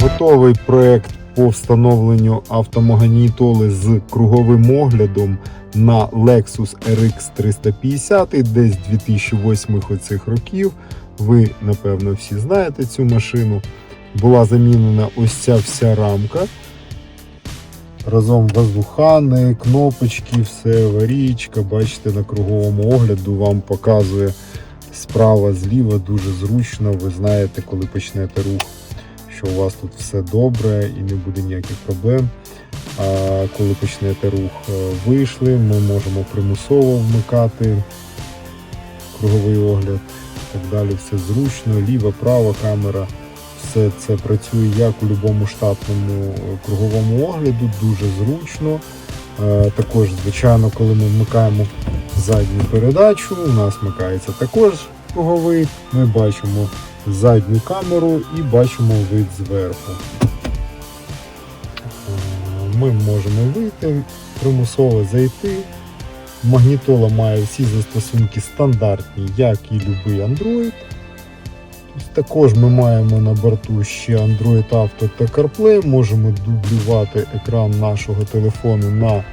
Готовий проект по встановленню автомагнітоли з круговим оглядом на Lexus RX 350 десь 2008 оцих років. Ви, напевно, всі знаєте цю машину. Була замінена ось ця вся рамка. Разом воздухани, кнопочки, все, аварійка. Бачите, на круговому огляду вам показує справа, зліва, дуже зручно. Ви знаєте, коли почнете рух, що у вас тут все добре і не буде ніяких проблем. А коли почнете рух, е, вийшли, ми можемо примусово вмикати круговий огляд. Так далі, все зручно, ліва, права камера. Все це працює як у будь-якому штатному е, круговому огляду, дуже зручно. Е, Також, звичайно, коли ми вмикаємо задню передачу, у нас вмикається також круговий. Ми бачимо задню камеру і бачимо вид зверху. Е, Ми можемо вийти, примусово зайти. Магнітола має всі застосунки стандартні, як і будь-який Android. Також ми маємо на борту ще Android Auto та CarPlay. Можемо дублювати екран нашого телефону на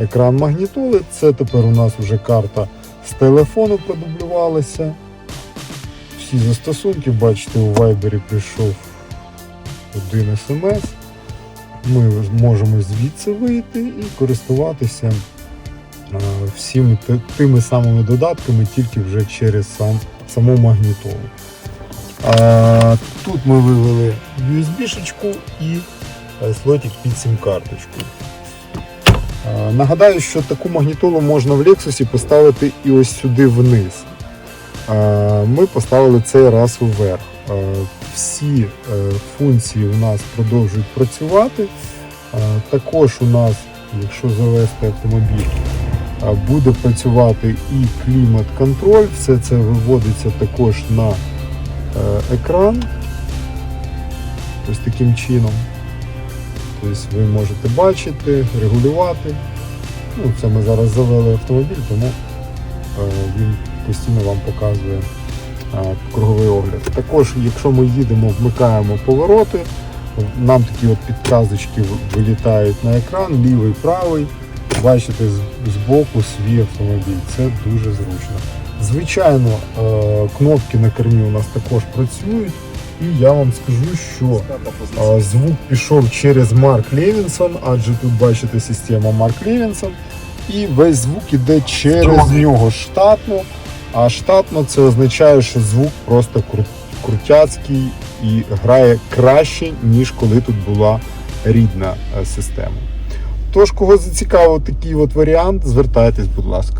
екран магнітоли. Це тепер у нас вже карта з телефону продублювалася. Всі застосунки, бачите, у Viber прийшов один смс. Ми можемо звідси вийти і користуватися е, всіми тими самими додатками, тільки вже через сам, саму магнітолу. А, тут ми вивели USB-шечку і е, слотик під сім-карточку. А, нагадаю, що таку магнітолу можна в Lexus поставити і ось сюди вниз. Ми поставили цей раз вверх. Всі е, функції у нас продовжують працювати. Також у нас, якщо завести автомобіль, буде працювати і клімат-контроль. Все це виводиться також на е, екран. Ось таким чином. Тобто ви можете бачити, регулювати. Ну, це ми зараз завели автомобіль, тому е, він постійно вам показує круговий огляд. Також, якщо ми їдемо, вмикаємо повороти, нам такі от підказочки вилітають на екран, лівий, правий. Бачите з- збоку свій автомобіль. Це дуже зручно. Звичайно, е, кнопки на кермі у нас також працюють, і я вам скажу, що е, звук пішов через Марк Левінсон, адже тут бачите система Марк Левінсон, і весь звук іде через нього штатно. А штатно це означає, що звук просто кру- крутяцький і грає краще, ніж коли тут була рідна е, система. Тож, кого зацікавив такий от варіант, звертайтесь, будь ласка.